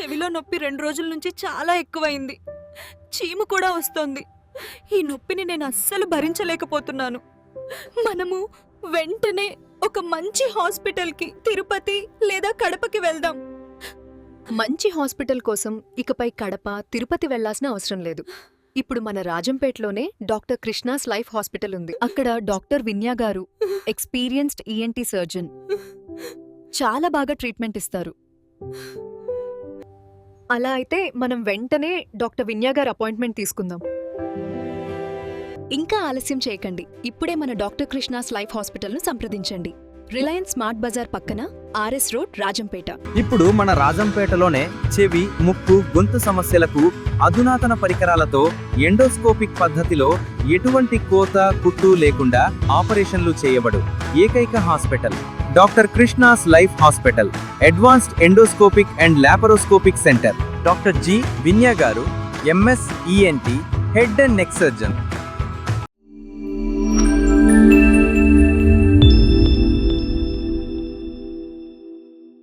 చెవిలో నొప్పి రెండు రోజుల నుంచి చాలా ఎక్కువైంది. చీము కూడా వస్తోంది. ఈ నొప్పిని నేను అస్సలు భరించలేకపోతున్నాను. మనము వెంటనే ఒక మంచి హాస్పిటల్కి తిరుపతి లేదా కడపకి వెళ్దాం. మంచి హాస్పిటల్ కోసం ఇకపై కడప తిరుపతి వెళ్ళాల్సిన అవసరం లేదు. ఇప్పుడు మన రాజంపేటలోనే డాక్టర్ కృష్ణాస్ లైఫ్ హాస్పిటల్ ఉంది. అక్కడ డాక్టర్ విన్యా గారు ఎక్స్పీరియన్స్డ్ ఈఎన్టీ సర్జన్. చాలా బాగా ట్రీట్మెంట్ ఇస్తారు. అలా అయితే మనం వెంటనే డాక్టర్ విన్యా గారు అపాయింట్మెంట్ తీసుకుందాం. ఇంకా ఆలస్యం చేయకండి. ఇప్పుడే మన డాక్టర్ కృష్ణాస్ లైఫ్ హాస్పిటల్ను సంప్రదించండి. రిలయన్స్ స్మార్ట్ బజార్ పక్కన ఆర్ఎస్ రోడ్ రాజంపేట. ఇప్పుడు మన రాజంపేటలోనే చెవి ముక్కు గొంతు సమస్యలకు అధునాతన పరికరాలతో ఎండోస్కోపిక్ పద్ధతిలో ఎటువంటి కోత కుట్టు లేకుండా ఆపరేషన్లు చేయబడు. ఏకైక hospital doctor Krishna's life hospital advanced endoscopic and laparoscopic centre. Doctor G Vinya garu MS ENT head and neck surgeon.